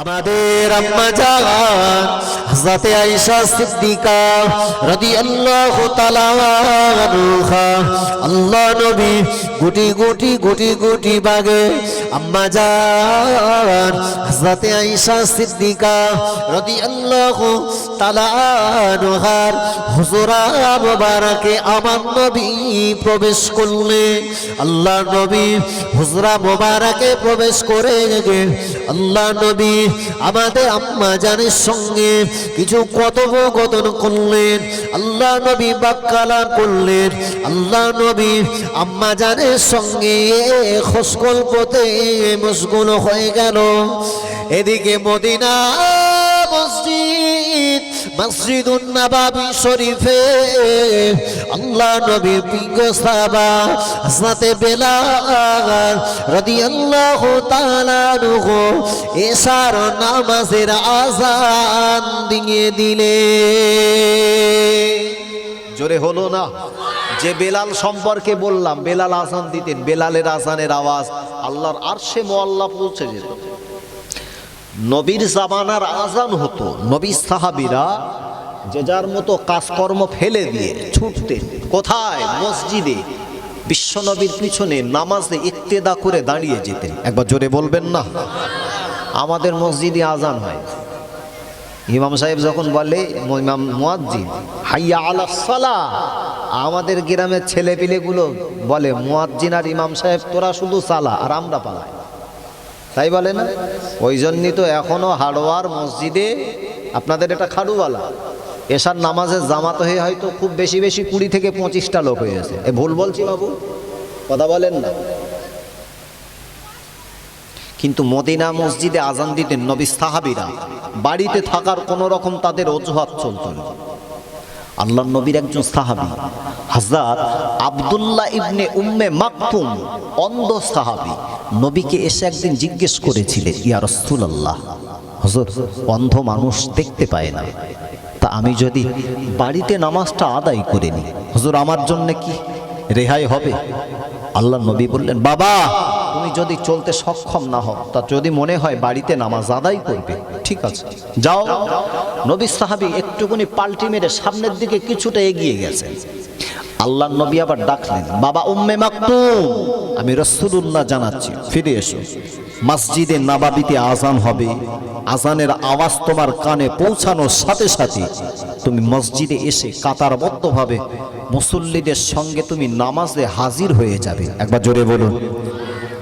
আমাদের আম্মা জান, হযরতে আয়েশা সিদ্দিকা রাদিয়াল্লাহু তাআলা আনহা, আল্লাহ নবী গুটি গুটি গুটি গুটি বাগে আম্মা জান, হযরতে আয়েশা সিদ্দিকা রাদিয়াল্লাহু তাআলা আনহার হুজুরা মুবারকে আমার নবী প্রবেশ করলে, আল্লাহ নবী হুজরা মুবারকে প্রবেশ করে আল্লাহ নবী আমাদের আম্মা জানের সঙ্গে কিছু কথোপকথন করলেন, আল্লাহ নবী বাক্কালা করলেন, আল্লাহ নবী আম্মা জানের সঙ্গে খসকল পথে মুসগুল হয়ে গেল। এদিকে মদিনা মসজিদ মসজিদুন নবাবি শরীফে আল্লাহ নবীর পিঙ্গ সাহাবা হযরতে বেলাল রাদিয়াল্লাহু তাআলা আনহু এশার নামাজের আযান দিয়ে দিলে। জোরে হলো না? যে বেলাল সম্পর্কে বললাম, বেলাল আজান দিতেন, বেলালের আজানের আওয়াজ, আল্লাহর আরশে মোয়াল্লা পৌঁছে যেত। নবীর জামানার আজান হতো, নবী সাহাবিরা যে যার মতো কাজকর্ম ফেলে দিয়ে ছুটতেন, কোথায়? মসজিদে। বিশ্বনবীর পিছনে নামাজে ইত্তেদা করে দাঁড়িয়ে যেতেন। একবার জোরে বলবেন না। আমাদের মসজিদে আজান হয়। ইমাম সাহেব যখন বলে, ইমাম মুয়াজ্জিন, হাইয়া আলা সালা। আমাদের গ্রামের ছেলেপিলেগুলো বলে, মুয়াজ্জিন আর ইমাম সাহেব, তোরা শুধু সালা আর আমরা পালাই। তাই বলে না? ওই জন্যই তো এখনও হাড়োয়ার মসজিদে আপনাদের এটা খাড়ুওয়ালা। এসার নামাজের জামাত হয়ে হয়তো খুব বেশি বেশি কুড়ি থেকে পঁচিশটা লোক হয়েছে এ ভুল বলছি বাবু, কথা বলেন না। কিন্তু মদিনা মসজিদে আজান দিতেন নবী সাহাবিরা। বাড়িতে থাকার কোনো রকম তাদের অজুহাত চলত না। আল্লাহ নবীর একজন সাহাবি। হাজরাত আব্দুল্লাহ ইবনে উম্মে মাকতুম অন্ধ সাহাবি। নবীকে এসে একদিন জিজ্ঞেস করেছিলেন, ইয়া রাসূলুল্লাহ, হুজুর, অন্ধ মানুষ দেখতে পায় না। তা আমি যদি বাড়িতে নামাজটা আদায় করে নিই, হুজুর, আমার জন্য কি রেহাই হবে? আল্লাহ নবী বললেন, বাবা তুমি যদি চলতে সক্ষম না হও, তা যদি মনে হয় বাড়িতে নামাজ আদায় করবে, ঠিক আছে। যাও, নবী সাহাবি একটুখানি পাল্টি মেরে সামনের দিকে কিছুটা এগিয়ে গেছেন। আল্লাহ নবী আবার ডাকলেন, বাবা উম্মে মাকতুম! আমি রসুলুল্লাহ জানাচ্ছি, ফিরে এসো। মসজিদে নাবাবিতে আজান হবে। আজানের আওয়াজ তোমার কানে পৌঁছানোর সাথে সাথে তুমি মসজিদে এসে কাতারবদ্ধভাবে মুসল্লিদের সঙ্গে তুমি নামাজে হাজির হয়ে যাবে। একবার জোরে বলুন।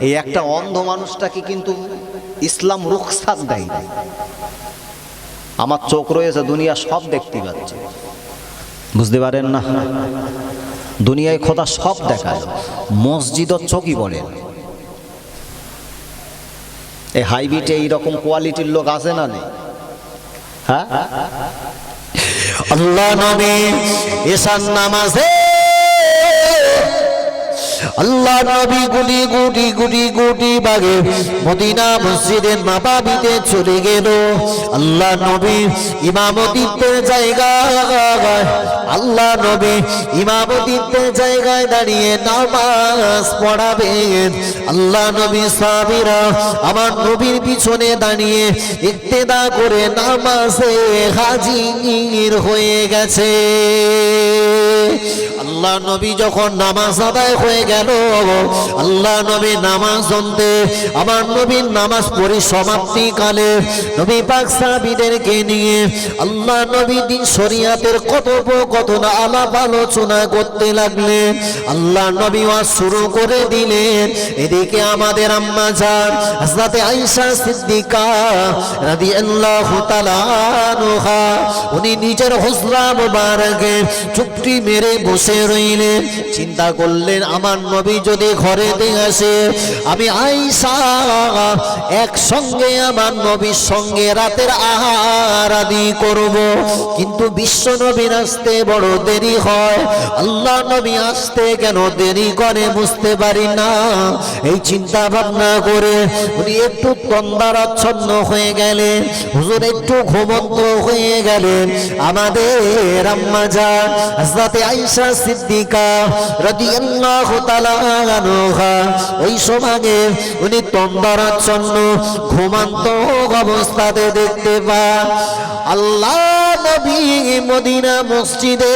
এই একটা অন্ধ মানুষটাকে কিন্তু ইসলাম রুখসাত দেয়। আমার চোখ রয়েছে, দুনিয়া সব দেখতে পাচ্ছে। বুঝতে পারেন না? দুনিয়ায় খোদা সব দেখায়। মসজিদ চোখই পড়ে না। এই হাইবিটে এইরকম কোয়ালিটির লোক আছে না নেই? হ্যাঁ? আল্লাহ নবী এসান নামাজে আল্লাহ নবী গুটি গুটি গুটি গুটি বাগে মদিনা মসজিদের নাবাবিতে চলে গেল। আল্লাহ নবী ইমামতিত্বের জায়গায় আল্লাহ নবী ইমামতিত্বের জায়গায় দাঁড়িয়ে নামাজ পড়াবেন। আল্লাহ নবী সাহাবীরা আমার নবীর পিছনে দাঁড়িয়ে ইক্তেদা করে নামাজে হাজির হয়ে গেছে। আল্লাহ নবী যখন নামাজ আদায় হয়ে গেল, আল্লাহ নবী নামাজ আমার নবীর নামাজ কালে নবী পাক সাহাবীদেরকে নিয়ে আল্লাহ নবী দিন শরিয়াতের কথোপকথন, আলাপ আলোচনা করতে আল্লাহ নবী শুরু করে দিলেন। এদিকে আমাদের আম্মা যান আয়েশা সিদ্দিকা উনি নিজের হুজরা চুপটি মেরে বসে রইলেন চিন্তা করলেন, আমার নবী যদি ঘরে দিয়ে আসে, আমি আইসা একসঙ্গে আমার নবীর সঙ্গে রাতের আহার আদি করব। কিন্তু বিশ্ব নবীর আসতে বড় দেরি হয়। আল্লাহ নবী আসতে কেন দেরি করে বুঝতে পারি না। এই চিন্তা ভাবনা করে উনি একটু তন্দারাচ্ছন্ন হয়ে গেলেন, হুজুর একটু ঘুমন্ত হয়ে গেলেন। আমাদের আম্মা যান, হযরতে আয়েশা সিদ্দিকা রাদিয়াল্লাহু তাআলা আনহা। ওই সময়ে উনি তন্দ্রাচ্ছন্ন ঘুমান্ত অবস্থাতে দেখতে পান। আল্লাহ নবী মদিনা মসজিদে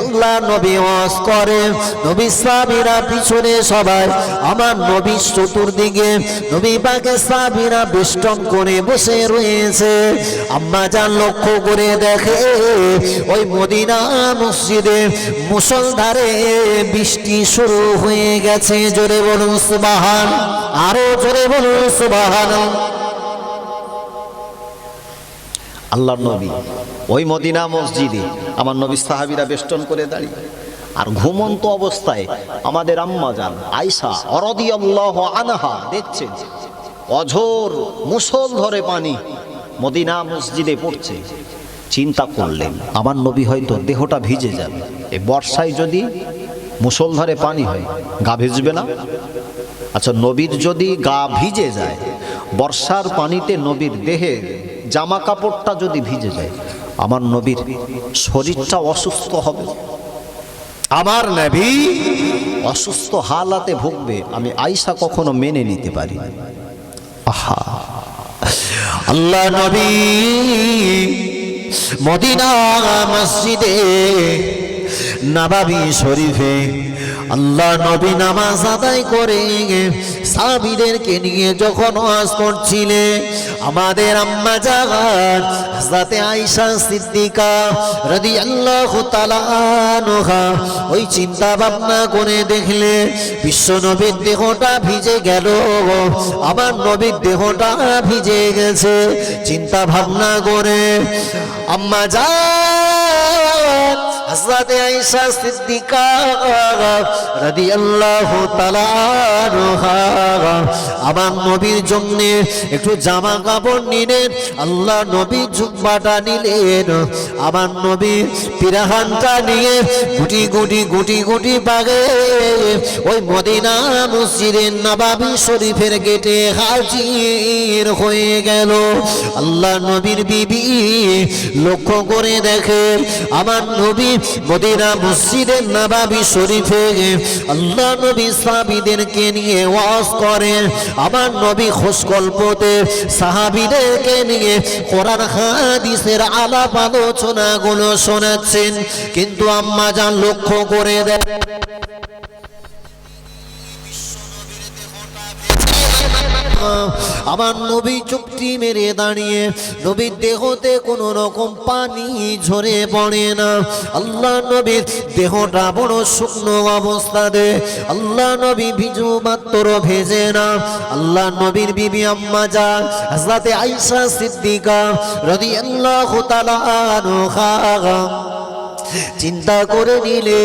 আল্লাহ নবী ওয়াজ করে। নবী সাহাবীরা পিছনে সবাই, আমার নবী চতুর্দিকে, নবী পাকে সাহাবীরা বেষ্টন করে বসে রয়েছে। আম্মা যান লক্ষ্য করে দেখে, ওই মদিনা মসজিদে মুসলধারে বৃষ্টি শুরু হয়ে গেছে। জোরে বলুন সুবাহান, আরও জোরে বলুন সুবাহান। আল্লাহর নবী। ওই মদিনা মসজিদে আমার নবী সাহাবিরা বেষ্টন করে দাঁড়িয়ে। আর ঘুমন্ত অবস্থায় আমাদের আম্মা যান আয়সা অরদিয়াল্লাহ আনহা দেখছেন অঝোর মুসল ধরে পানি মদিনা মসজিদে পড়ছে। চিন্তা করলেন, আমার নবী হয়তো দেহটা ভিজে যাবে। এই বর্ষায় যদি মুসলধারে পানি হয়, গা ভিজবে না? আচ্ছা নবীর যদি গা ভিজে যায়, বর্ষার পানিতে নবীর দেহের জামা কাপড়টা যদি ভিজে যায়, আমার নবীর শরীরটা অসুস্থ হবে। আমার নবী অসুস্থ হালাতে ভুগবে, আমি আয়সা কখনো মেনে নিতে পারি আহা। আল্লাহ নবী মদিনা মসজিদে নাবাবি শরীফে আল্লাহ নবী নামাজ আদায় করে সাবিদেরকে নিয়ে যখন ওয়াজ করছিলে, আমাদের আম্মা জাগান হাজরাতে আয়েশা সিদ্দিকা রাদিয়াল্লাহু তাআলা আনহা ওই চিন্তা ভাবনা করে দেখলে, বিশ্ব নবীর দেহটা ভিজে গেল আমার নবীর দেহটা ভিজে গেছে। চিন্তা ভাবনা করে আম্মা যা হযরতে আয়েশা সিদ্দিকা রাদিয়াল্লাহু তাআলা আমার নবীর জন্য একটু জামা কাপড় নিলেন, আল্লাহ নবী জুব্বাটা নিলেন, আমার নবী পিরাহানটা নিয়ে গুটি গুটি গুটি গুটি বাগে, ওই মদিনা মসজিদের নবাবী শরীফের গেটে হাজির হয়ে গেল। আল্লাহ নবীর বিবি লক্ষ্য করে দেখে, আমার নবী মদিনা মসজিদের নবাবি শরীফে আল্লাহ নবী সাহাবিদেরকে নিয়ে ওয়াজ করেন আমার নবী সাহাবিদেরকে সাহাবীদেরকে নিয়ে কোরআন হাদিসের আলাপ আলোচনাগুলো শোনাচ্ছেন। কিন্তু আম্মা যান লক্ষ্য করে দেয় আমার নবী চুক্তি মেরে দাঁড়িয়ে, নবীর দেহতে কোনো রকম পানি ঝরে পড়ে না। আল্লাহ নবীর দেহটা বড় শুকনো অবস্থাতে, আল্লাহ নবী ভিজু মাত্র ভেজে না। আল্লাহ নবীর বিবি আম্মা যান হাজরাতে আয়েশা সিদ্দিকা তাআলা আনহা। চিন্তা করে নিলে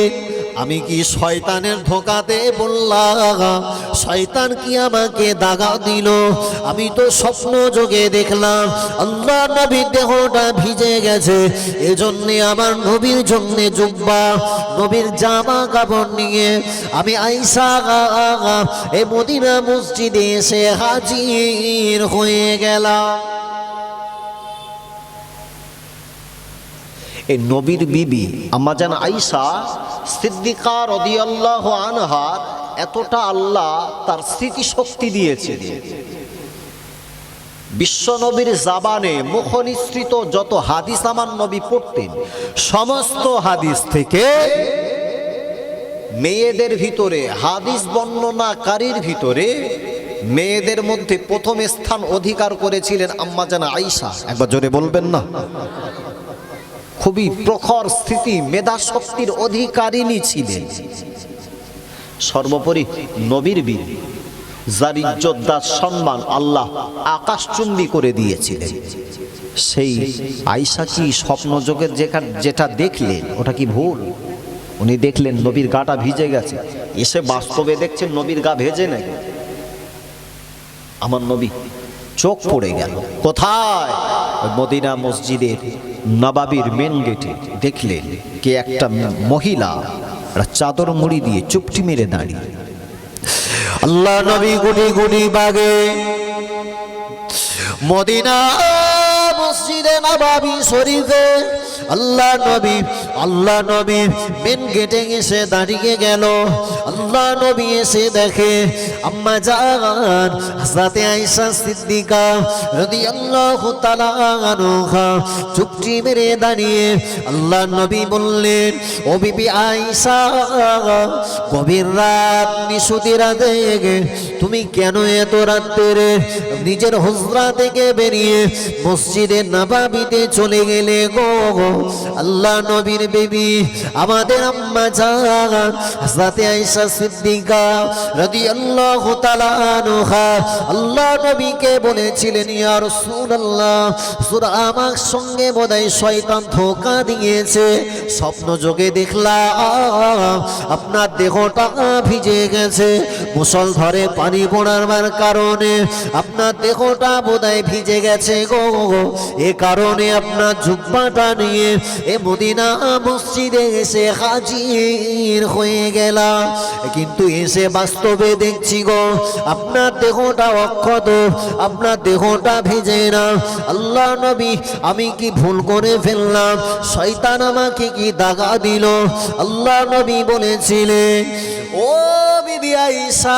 আমি কি শয়তানের ধোকাতে বললাম, শয়তান কি আমাকে দাগা দিল? আমি তো স্বপ্ন যোগে দেখলাম আল্লাহ নবীর দেহটা ভিজে গেছে, এজন্যে আমার নবীর জন্যে জুব্বা, নবীর জামা কাপড় নিয়ে আমি আইসা এ মদিনা মসজিদে এসে হাজির হয়ে গেলাম। এই নবীর বিবি আম্মাজান আইসা সিদ্দিকা রদিয়াল্লাহ আনহার এতটা আল্লাহ তার স্মৃতিশক্তি দিয়েছে। বিশ্বনবীর জাবানে মুখনিসৃত যত হাদিস আমার নবী পড়তেন, সমস্ত হাদিস থেকে মেয়েদের ভিতরে, হাদিস বর্ণনাকারীর ভিতরে মেয়েদের মধ্যে প্রথম স্থান অধিকার করেছিলেন আম্মাজান আইসা। একবার জোরে বলবেন না। খুবই প্রখর স্থিতি মেধা শক্তির অধিকারিণী ছিলেন। সর্বোপরি নবীর বীর, যার ইজ্জতদার সম্মান আল্লাহ আকাশচুম্বী করে দিয়েছিলেন। সেই আয়সা কি স্বপ্নযোগের যেটা যেটা দেখলেন, ওটা কি ভুল? উনি দেখলেন নবীর গাটা ভিজে গেছে। এসে বাস্তবে দেখছেন নবীর গা ভেজে নেই। আমার নবী চোখ পড়ে গেল। কোথায়? মদিনা মসজিদের নবাবির মেন গেটে দেখলেন কে একটা মহিলা চাদর মুড়ি দিয়ে চুপটি মেরে দাঁড়িয়ে। আল্লাহ নবী গুটি গুটি বাগে মদিনা মসজিদে নবাবি শরীফে আল্লাহ নবী আল্লাহ নবী মেন গেটে এসে দাঁড়িয়ে গেল। আল্লাহ নবী এসে দেখে আম্মা জান হাজরাতে আয়েশা সিদ্দিকা রাদিয়াল্লাহু তাআলা আনহা চুপটি মেরে দাঁড়িয়ে আল্লাহ নবী বললেন, ও বিবি আয়েশা, গভীর রাত নিশুতি রাতে তুমি কেন এত রাত্রে নিজের হুজরা থেকে বেরিয়ে মসজিদে নাবাবিতে চলে গেলে গো গো? আল্লাহ নবীর বেবি, আমাদের আম্মা জান হাজরাতে আয়েশা সিদ্দিকা রাদিয়াল্লাহু তাআলা আনহা, আল্লাহ নবীকে বলেছিলেন, ইয়া রাসূলুল্লাহ, সূরা আমার সঙ্গে বোধহয় শয়তান ধোঁকা দিয়েছে, স্বপ্ন যোগে দেখলাম, আপনার দেহটা ভিজে গেছে, মুসল ধরে পানি পড়ার কারণে আপনার দেহটা বোধহয় ভিজে গেছে গো, এ কারণে আপনার জুব্বাটা নিয়ে এ মদিনা মসজিদে এসে হাজির হয়ে গেলাম কিন্তু এসে বাস্তবে দেখছি গো, আপনার দেহটা অক্ষত, আপনার দেহটা ভিজে না। আল্লাহ নবী, আমি কি ভুল করে ফেললাম? শয়তান আমাকে কি দাগা দিল? আল্লাহ নবী বলেছিলেন, ও বিবি আইসা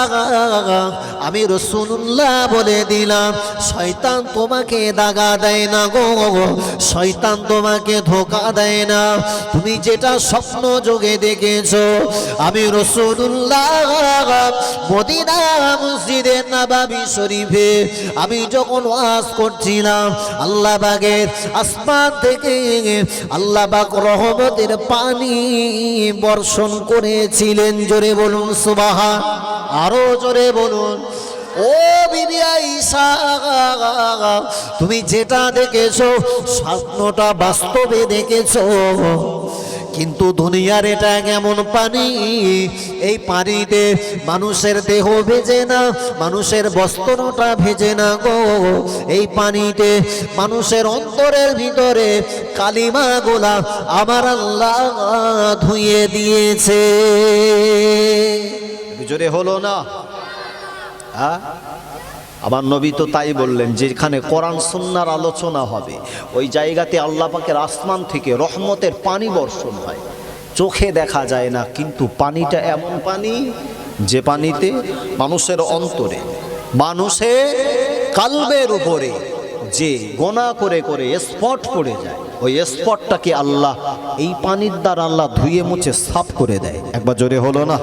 আমি রসুল্লাহ বলে দিলাম, শয়তান তোমাকে দাগা দেয় না গো। শয়তান তোমাকে ধোকা দেয় না। তুমি যেটা স্বপ্ন যোগে দেখেছ, আমি রসুল্লাহ মদিনা মসজিদে নাবাবি শরীফে আমি যখন ওয়াজ করছিলাম, আল্লাহ বাগের আসমান থেকে আল্লাহ বাগ রহমতের পানি বর্ষণ করেছিলেন। জোরে বলুন সুবাহা আরও জোরে বলুন, ও বিবি আইসা, তুমি যেটা দেখেছ, স্বপ্নটা বাস্তবে দেখেছ। কিন্তু দুনিয়ার এটা কেমন পানি? এই পানিতে মানুষের দেহ ভেজে না, মানুষের বস্ত্রটা ভেজে না গো। এই পানিতে মানুষের অন্তরের ভিতরে কালিমা গোলা আমার আল্লাহ ধুয়ে দিয়েছে। জোরে হলো না। হ্যাঁ? আমার নবী তো তাই বললেন, যেখানে কোরআন সুন্নার আলোচনা হবে, ওই জায়গাতে আল্লাহ পাকের আসমান থেকে রহমতের পানি বর্ষণ হয়। চোখে দেখা যায় না, কিন্তু পানিটা এমন পানি যে পানিতে মানুষের অন্তরে, মানুষের কালবের উপরে যে গোনা করে করে স্পট পড়ে যায়, ওই স্পটটাকে আল্লাহ এই পানির দ্বারা আল্লাহ ধুয়ে মুছে সাফ করে দেয়। একবার জোরে হলো না?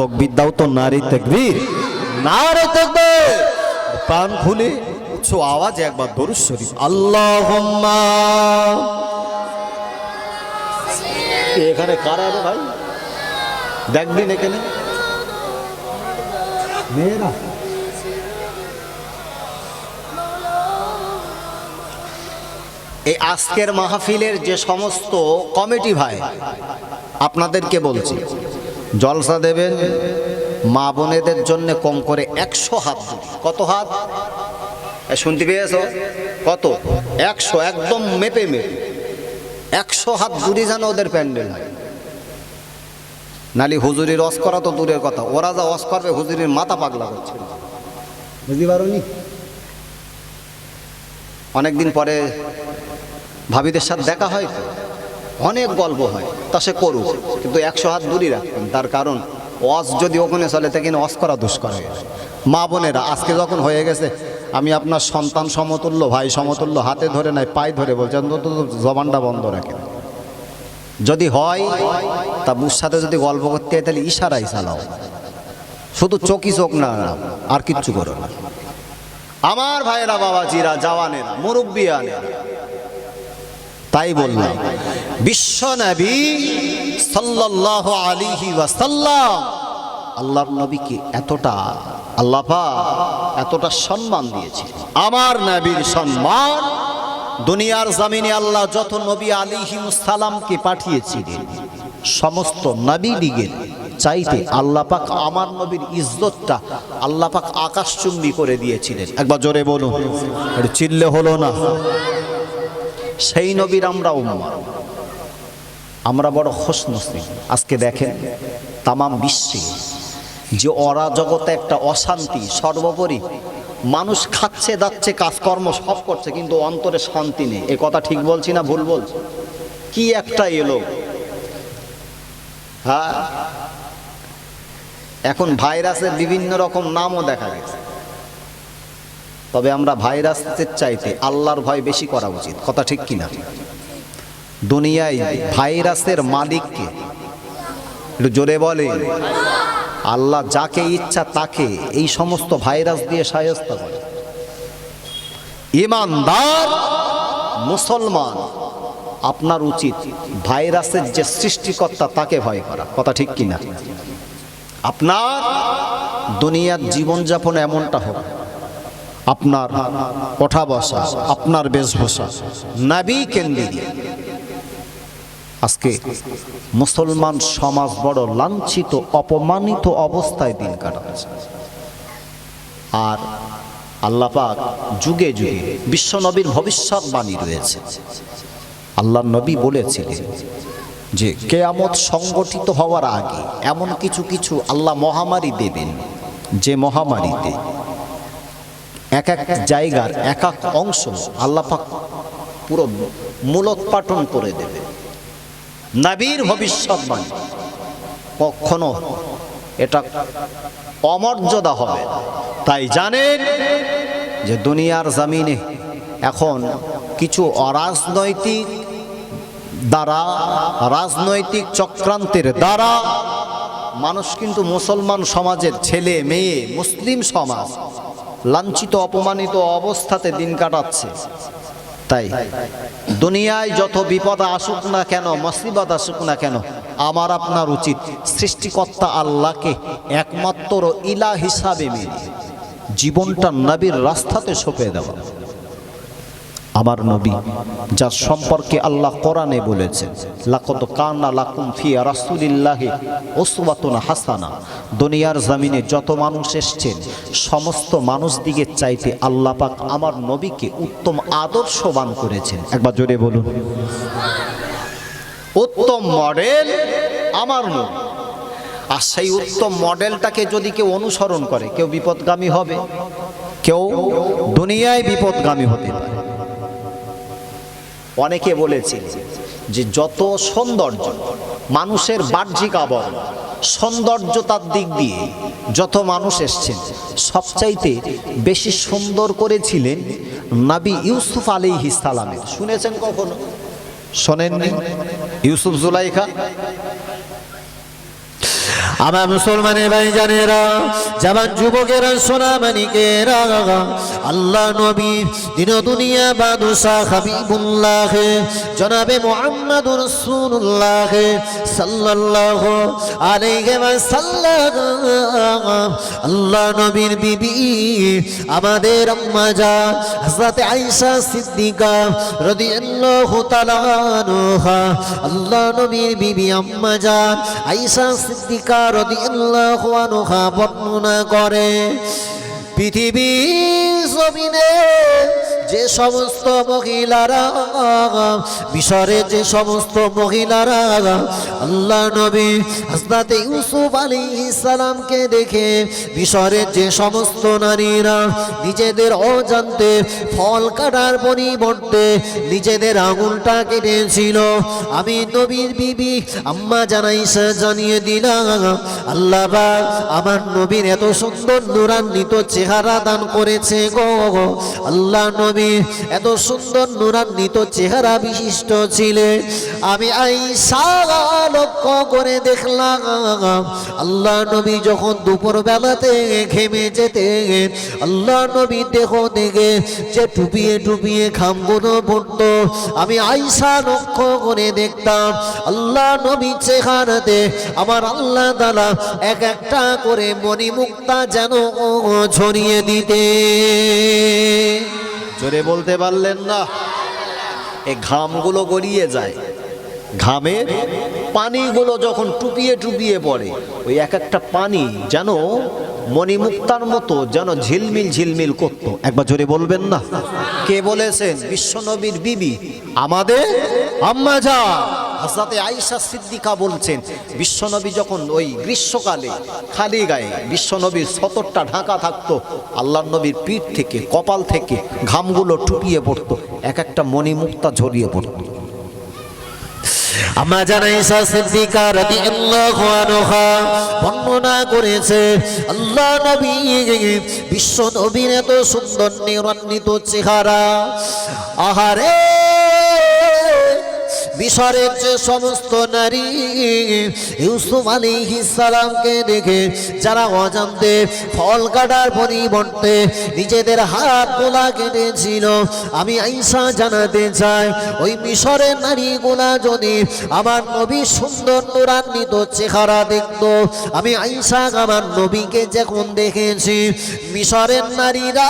তকবির দাও তো নারী তকবির। না রে তকবির। প্রাণ খুলে উচ্চ আওয়াজ একবার দরুদ শরীফ। আল্লাহ এখানে কারা রে ভাই? দেখবিন এখানে মেয়েরা। এই আজকের মাহফিলের যে সমস্ত কমিটি ভাই, আপনাদেরকে বলছি জলসা দেবেন। মা বোনেদের জন্য কম করে একশো হাত। কত হাত? শুনতে পেয়েছ? কত? একশো একদম মেপে মেপে। একশো হাত দূরে যেন ওদের প্যান্ডেল হয়। নালি হুজুরির অস করা তো দূরের কথা। ওরা যা অস করবে হুজুরির মাথা পাগলা করছে। বুঝতে পারোনি? অনেকদিন পরে ভাবিদের সাথে দেখা হয় তো। অনেক গল্প হয়, তা সে করুক। কিন্তু একশো হাত দূরই রাখবেন তার কারণ অস যদি ওখানে চলে কিনা অস করা দুষ্কর মা বোনেরা, আজকে যখন হয়ে গেছে, আমি আপনার সন্তান সমতুল্য, ভাই সমতুল্য, হাতে ধরে নাই, পায়ে ধরে বলছেন জবানটা বন্ধ রাখেন। যদি হয়, তা বুর সাথে যদি গল্প করতে হয়, তাহলে ইশারাই চালাও। শুধু চোখই চোখ না, আর কিচ্ছু করো না। আমার ভাইয়েরা, বাবাজিরা, জওয়ানেরা, মুরব্বিয়ানেরা তাই বললাম। বিশ্ব নবী সাল্লাল্লাহু আলাইহি ওয়াসাল্লাম, আল্লাহর নবীকে এতটা আল্লাহ পাক এতটা সম্মান দিয়েছে আমার নবীর সম্মান দুনিয়ার জামিনে আল্লাহ যত নবী আলিহিম সালামকে পাঠিয়েছিলেন, সমস্ত নবী দিগের চাইতে আল্লাহ পাক আমার নবীর ইজ্জতটা আল্লাহ পাক আকাশচুম্বী করে দিয়েছিলেন। একবার জোরে বলুন। চিল্লে হলো না। সেই নবীর আমরা উম্মা আমরা বড় খোশ নসিব আজকে দেখেন, তামাম বিশ্বে যে অরাজগতে একটা অশান্তি, সর্বোপরি মানুষ খাচ্ছে, দাচ্ছে, কাজকর্ম সব করছে, কিন্তু অন্তরে শান্তি নেই। এ কথা ঠিক বলছি না ভুল বলছি? কি একটা এলো হ্যাঁ? এখন ভাইরাসের বিভিন্ন রকম নামও দেখা গেছে। তবে আমরা ভাইরাসের চাইতে আল্লাহর ভয় বেশি করা উচিত। কথা ঠিক কিনা? দুনিয়ায় ভাইরাসের মালিককে একটু জোরে বলে, আল্লাহ যাকে ইচ্ছা তাকে এই সমস্ত ভাইরাস দিয়ে সায়স্ত করে। ইমানদার মুসলমান, আপনার উচিত ভাইরাসের যে সৃষ্টিকর্তা তাকে ভয় করা। কথা ঠিক কিনা? আপনার দুনিয়ার জীবনযাপন এমনটা হোক আপনার ওঠা বসা, আপনার বেশভূষা, নাবি কেন্দ্রিক আজকে মুসলমান সমাজ বড় লাঞ্ছিত, অপমানিত অবস্থায় দিন কাটাচ্ছে। আর আল্লাহ পাক যুগে যুগে বিশ্বনবীর ভবিষ্যৎবাণী রয়েছে। আল্লাহ নবী বলেছিলেন যে, কেয়ামত সংগঠিত হওয়ার আগে এমন কিছু কিছু আল্লাহ মহামারী দেবেন, যে মহামারীতে এক এক জায়গার এক এক অংশ আল্লাহ পাক পুরো মূলোৎপাটন করে দেবে। নবীর ভবিষ্যৎবাণী। কখনো এটা অমর্যাদা হবে তাই জানেন যে দুনিয়ার জামিনে এখন কিছু অরাজনৈতিক দ্বারা, রাজনৈতিক চক্রান্তের দ্বারা মানুষ কিন্তু মুসলমান সমাজের ছেলে, মেয়ে, মুসলিম সমাজ লাঞ্ছিত, অপমানিত অবস্থাতে দিন কাটাচ্ছে। তাই দুনিয়ায় যত বিপদ আসুক না কেন, মসিবত আসুক না কেন, আমার আপনার উচিত সৃষ্টিকর্তা আল্লাহকে একমাত্র ইলা হিসাবে মেনে, জীবনটা নবীর রাস্তাতে সঁপে দেওয়া। আমার নবী, যার সম্পর্কে আল্লাহ কোরআনে বলেছেন লাকত কানা লাকুম ফিয়া রাসূলিল্লাহি উসওয়াতুন হাসানা। দুনিয়ার জমিনে যত মানুষ এসছেন, সমস্ত মানুষ দিকে চাইতে আল্লাহ পাক আমার নবীকে উত্তম আদর্শবান করেছেন। একবার জোরে বলুন। উত্তম মডেল আমার নবী। আর সেই উত্তম মডেলটাকে যদি কেউ অনুসরণ করে, কেউ বিপদগামী হবে, কেউ দুনিয়ায় বিপদগামী হতে পারে। অনেকে বলেছে যে যত সৌন্দর্য মানুষের বাহ্যিক আবরণ, সৌন্দর্যতার দিক দিয়ে যত মানুষ এসছেন, সবচাইতে বেশি সুন্দর করেছিলেন নাবি ইউসুফ আলী হিসালামের শুনেছেন কখনো? শোনেননি? ইউসুফ জুলাইখা? আমার মুসলমানের ভাই জানেরা, যেমন যুবকেরা সোনা মানিকেরা আল্লাহ নবী দিন দুনিয়া বাদুসা হাবিবুল্লাহ, জনাবে মোহাম্মদ রসুল্লাহ সাল্লাল্লাহ আলাইহি ওয়াসাল্লাম। আল্লাহ নবীর বিবি, আমাদের আম্মা জান হযরত আয়েশা সিদ্দিকা রাদিয়াল্লাহু তাআলা আনহা। আল্লাহ নবীর বিবি আম্মা জান আয়েশা সিদ্দিকা বর্ণনা করে। পৃথিবী জমিনে যে সমস্ত মহিলারা, মিশরে যে সমস্ত মহিলারা, আল্লাহ নবী হজরত ইউসুফ আলী ইসলামকে দেখে মিশরের যে সমস্ত নারীরা নিজেদের অজান্তে ফল কাটার পরিবর্তে নিজেদের আঙুলটা কেটেছিল। আমি নবীর বিবি আম্মা জানাইসা জানিয়ে দিলাম, আল্লাহ আমার নবীর এত সুন্দর নুরান্বিত চেহারা দান করেছে গো। আল্লাহ নবী এত সুন্দর নুরান্বিত চেহারা বিশিষ্ট ছিলে। আমি আইসা লক্ষ্য করে দেখলাম, আল্লাহ নবী যখন দুপুর বেলাতে ঘেমে যেতেন, আল্লাহ নবী দেহ থেকে যে টুপিয়ে টুপিয়ে খামগুলো পড়তো, আমি আইসা লক্ষ্য করে দেখতাম, আল্লাহ নবী চেহারাতে আমার আল্লাহ তালা এক একটা করে মণিমুক্তা যেন ছড়িয়ে দিতে জোরে বলতে পারলেন না। এ ঘামগুলো গড়িয়ে যায়। ঘামের পানিগুলো যখন টুপিয়ে টুপিয়ে পড়ে, ওই এক একটা পানি যেন মণিমুক্তার মতো যেন ঝিলমিল ঝিলমিল করত। একবার জোরে বলবেন না। কে বলেছেন? বিশ্বনবীর বিবি, আমাদের আম্মা যা হাসাতে আয়েশা সিদ্দিকা বলছেন, বিশ্বনবী যখন ওই গ্রীষ্মকালে খালি গায়ে বিশ্বনবীর সতরটা ঢাকা থাকতো আল্লাহ নবীর পিঠ থেকে, কপাল থেকে ঘামগুলো টুপিয়ে পড়তো, এক একটা মণিমুক্তা ঝরিয়ে পড়তো। সিদ্দিকা বর্ণনা করেছে বিশ্ব নবীর এত সুন্দর নিরান্বিত চেহারা, আহারে মিশরের যে সমস্ত নারী, ইউসুফ আলী সালামকে দেখে যারা অজান্তে ফল কাটার পরিবর্তে নিজেদের হাত গোলা কেটেছিল, আমি আইসা জানাতে চাই, ওই মিশরের নারীগুলা যদি আমার নবী সুন্দর নুরান্বিত চেহারা দেখতো, আমি আইসা আমার নবীকে যখন দেখেছি, মিশরের নারীরা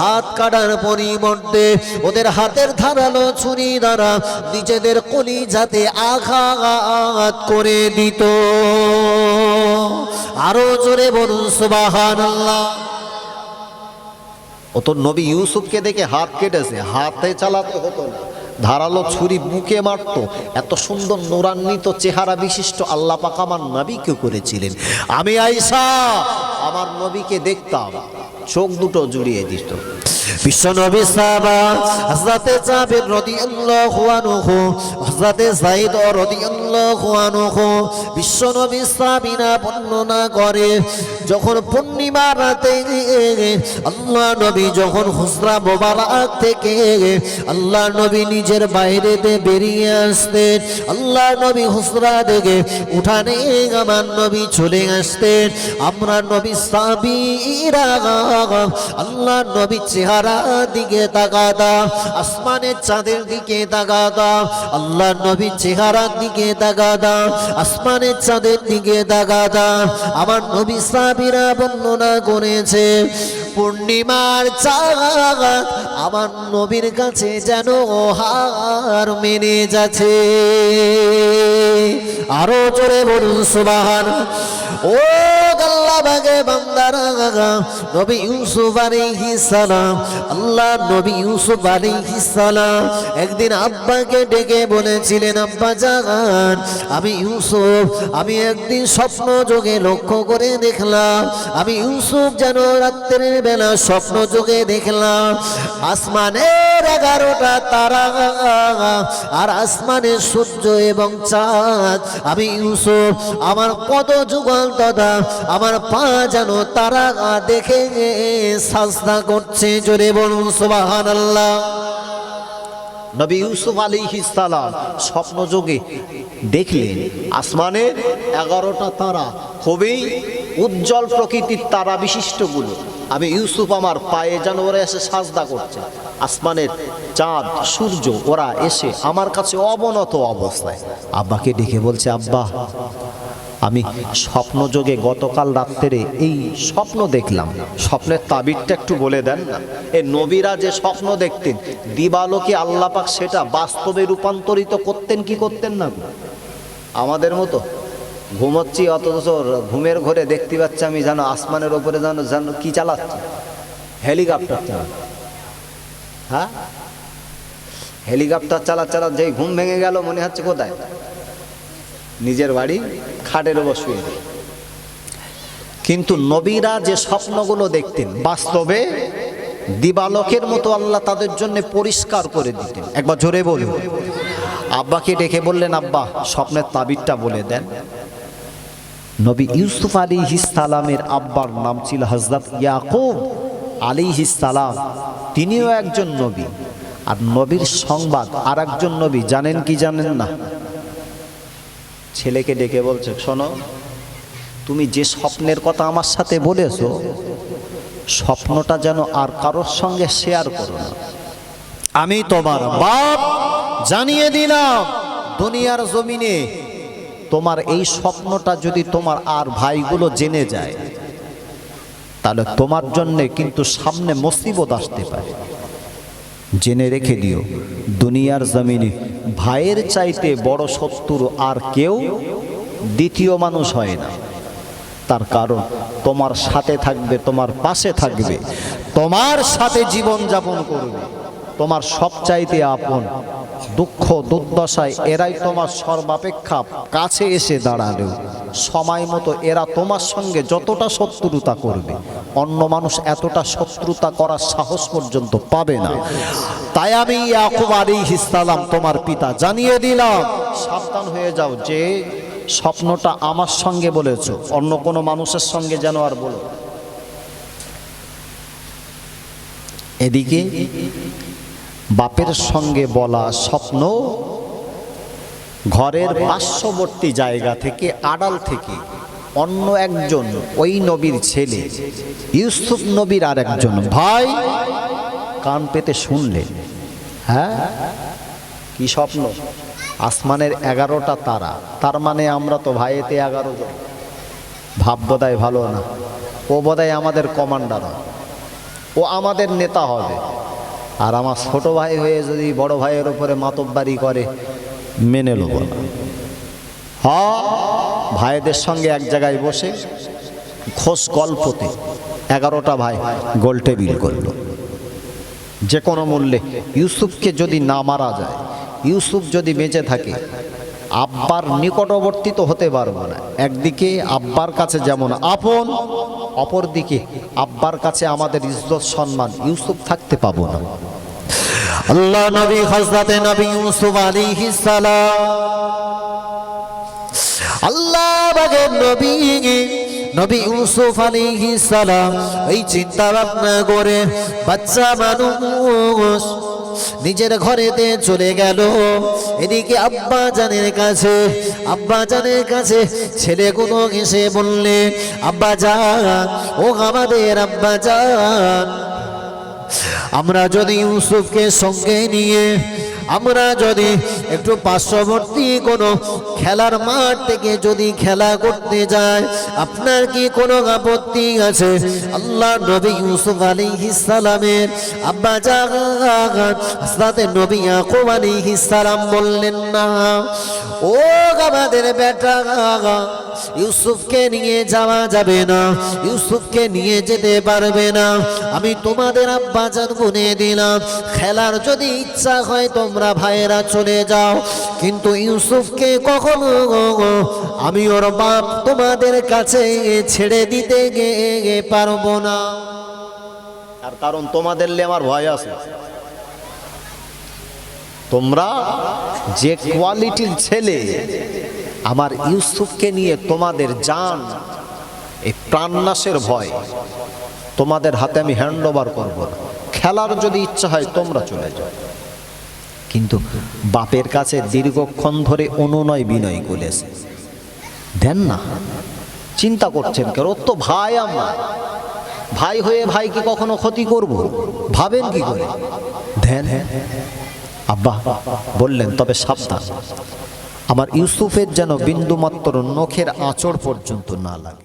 হাত কাটার পরিবর্তে ওদের হাতের ধারালো ছুরি দ্বারা নিজেদের কলি যাতে আঘাত করে দিত। আরও জোরে বলুন সুবাহান ও তো নবী ইউসুফকে দেখে হাত কেটেছে, হাতে চালাতে হতো না। ধারালো ছুরি বুকে মারতো। এত সুন্দর নোরান্বিত চেহারা বিশিষ্ট আল্লাহ পাক আমার নবীকে করেছিলেন। আমি আইসা আমার নবীকে দেখতাম। চোখ দুটো জুড়িয়ে দিত। বর্ণনা করে, যখন পূর্ণিমা রাতে আল্লাহ নবী যখন হুজরা মোবারক থেকে আল্লাহ নবী নিজের বাইরেতে বেরিয়ে আসতেন আল্লাহ নবী হুজরা থেকে উঠানে আমার নবী চলে আসতেন। আমরা নবী সাহাবীরা আল্লাহ নবী চেহারা দিকে তাকাতাম, আসমানের চাঁদের দিকে তাকাতাম, আল্লাহ নবী চেহারার দিকে তাকাতাম, আসমানের চাঁদের দিকে তাকাতাম। আমার নবী সাহাবীরা বর্ণনা করেছে, পূর্ণিমার চাঁদ আমার নবীর কাছে যেন হার মেনে যাচ্ছে। আরও জোরে বলুন সুবাহান। ও বাগে বান্দারা, নবী ইউসুফ আলাইহিস সালাম আল্লাহ নবী ইউসুফ আলাইহিস সালাম, একদিন আব্বাকে ডেকে বলেছিলেন, আব্বা জাগান আমি ইউসুফ, আমি একদিন স্বপ্ন যোগে লক্ষ্য করে দেখলাম, আমি ইউসুফ যেন রাত্রের বেলা স্বপ্ন যোগে দেখলাম, আসমানের এগারোটা তারা আর আসমানের সূর্য এবং চাঁদ, আমি ইউসুফ, আমার কত যুগল দাদা আমার পা যেন তারা দেখে সাজদা করছে। জোরে বলুন সুবাহান আল্লাহ নবী ইউসুফ আলী সালাম স্বপ্ন যোগে দেখলেন, আসমানের এগারোটা তারা খুবই উজ্জ্বল প্রকৃতির তারা বিশিষ্টগুলো। আমি ইউসুফ আমার পায়ে যেন ওরা এসে সাজদা করছে। আসমানের চাঁদ, সূর্য, ওরা এসে আমার কাছে অবনত অবস্থায়। আব্বাকে ডেকে বলছে, আব্বা আমি স্বপ্নযোগে গতকাল রাত্রে এই স্বপ্ন দেখলাম। স্বপ্নের তাবিরটা একটু বলে দেন। এ নবীরা যে স্বপ্ন দেখতেন, দিবালোকে আল্লাপাক সেটা বাস্তবে রূপান্তরিত করতেন কি করতেন না? আমাদের মতো ঘুমোচ্ছি অথচ ঘুমের ঘরে দেখতে পাচ্ছি আমি যেন আসমানের ওপরে যেন যেন কি চালাচ্ছি? হেলিকপ্টার চালাচ্ছি। হ্যাঁ? হেলিকপ্টার চালা চালা যেই ঘুম ভেঙে গেল, মনে হচ্ছে কোথায়? নিজের বাড়ি? খাটের শুয়ে। কিন্তু নবীরা যে স্বপ্নগুলো দেখতেন, বাস্তবে দিবালকের মতো আল্লাহ তাদের জন্য পরিষ্কার করে দিতেন। একবার জোরে বলুন। আব্বাকে ডেকে বললেন, আব্বা, স্বপ্নের তাবিরটা বলে দেন। নবী ইউসুফ আলী সালামের আব্বার নাম ছিল হজরত ইয়াকুব আলী সালাম। তিনিও একজন নবী। আর নবীর সংবাদ আর একজন নবী, জানেন কি জানেন না? ছেলেকে ডেকে বলছে, শোনো, তুমি যে স্বপ্নের কথা আমার সাথে বলেছ, স্বপ্নটা যেন আর কারোর সঙ্গে শেয়ার করো না। আমি তোমার বাপ জানিয়ে দিলাম, দুনিয়ার জমিনে তোমার এই স্বপ্নটা যদি তোমার আর ভাইগুলো জেনে যায়, তাহলে তোমার জন্যে কিন্তু সামনে মুসিবত আসতে পারে। জেনে রেখে দিও, দুনিয়ার জমিনে ভাইয়ের চাইতে বড় শত্রু আর কেউ দ্বিতীয় মানুষ হয় না। তার কারণ তোমার সাথে থাকবে, তোমার পাশে থাকবে, তোমার সাথে জীবন যাপন করবে, তোমার সব চাইতে আপন দুঃখ, দুর্দশায় এরাই তোমার সর্বাপেক্ষা কাছে এসে দাঁড়াল সময় মতো এরা তোমার সঙ্গে যতটা শত্রুতা করবে। অন্য মানুষ এতটা শত্রুতা করার সাহস পর্যন্ত পাবে না। তাই আমি ইয়াকুব আলাইহিস সালাম তোমার পিতা জানিয়ে দিলাম, সাবধান হয়ে যাও যে স্বপ্নটা আমার সঙ্গে বলেছ, অন্য কোনো মানুষের সঙ্গে যেন আর বলো। এদিকে বাপের সঙ্গে বলা স্বপ্ন ঘরের পার্শ্ববর্তী জায়গা থেকে আড়াল থেকে অন্য একজন ওই নবীর ছেলে, ইউসুফ নবীর আর একজন ভাই কান পেতে শুনলেন। হ্যাঁ? কি স্বপ্ন? আসমানের এগারোটা তারা। তার মানে আমরা তো ভাইয়েতে এগারো জন। ভাব বোধহয় ভালো না। ও বোধহয় আমাদের কমান্ডার। ও আমাদের নেতা হবে। আর আমার ছোট ভাই হয়ে যদি বড় ভাইয়ের উপরে মাতব্বারি করে, মেনে নেব না। হ ভাইদের সঙ্গে এক জায়গায় বসে খোঁজ গল্পতে এগারোটা ভাই গোল টেবিল করল। যে কোনো মূল্যে ইউসুফকে যদি না মারা যায়, ইউসুফ যদি বেঁচে থাকে আব্বার নিকটবর্তী তো হতে পারব না। একদিকে আব্বার কাছে যেমন আপন, অপরদিকে আব্বার কাছে আমাদের ইজ্জত, সম্মান ইউসুফ থাকতে পাবো না। আল্লাহ নবী হজরতে নবী ইউসুফ আলাইহিস সালাম। আল্লাহ বাগের নবী নবী ইউসুফ আলাইহিস সালাম, এই চিন্তা ভাবনা করে বাচ্চা মানুষ নিজের ঘরেতে চলে গেল। এদিকে আব্বা জানের কাছে, আব্বা জানের কাছে ছেলেগুলো এসে বললে, আব্বা যান ও আমাদের আব্বা যান আমরা যদি ইউসুফকে সঙ্গে নিয়ে আমরা যদি একটু পার্শ্ববর্তী কোনো খেলার মাঠ থেকে যদি খেলা করতে যায় আপনার কি কোনো আপত্তি আছে? আল্লাহ নবী ইউসুফ আলাইহিস সালামের আব্বা জান হযরতে নবী ইয়াকুব আলাইহিস সালাম বললেন, না, ও আমাদের বেটা ইউসুফকে নিয়ে যাওয়া যাবে না, ইউসুফকে নিয়ে যেতে পারবে না। আমি তোমাদের আব্বাজান বলে দিলাম। খেলার যদি ইচ্ছা হয় তোমরা ভাইয়েরা চলে যাও। কিন্তু ইউসুফকে কখনো আমি ওর বাপ তোমাদের কাছে ছেড়ে দিতে গিয়ে পারব না। আর কারণ তোমাদের আমার ভয় আছে। তোমরা যে কোয়ালিটির ছেলে, আমার ইউসুফকে নিয়ে তোমাদের জান, এই প্রাণনাশের ভয়, তোমাদের হাতে আমি হ্যান্ড ওভার করব খেলার যদি ইচ্ছা হয় তোমরা চলে যাও। কিন্তু বাপের কাছে দীর্ঘক্ষণ ধরে অনুনয় বিনয় করেছে। দেন না, চিন্তা করছেন কেন? ওর তো ভাই আমার। ভাই হয়ে ভাইকে কখনো ক্ষতি করব? ভাবেন কি করে? ধ্যান আব্বা, বললেন, তবে সাবধান। আমার ইউসুফের যেন বিন্দুমাত্র নখের আঁচড় পর্যন্ত না লাগে।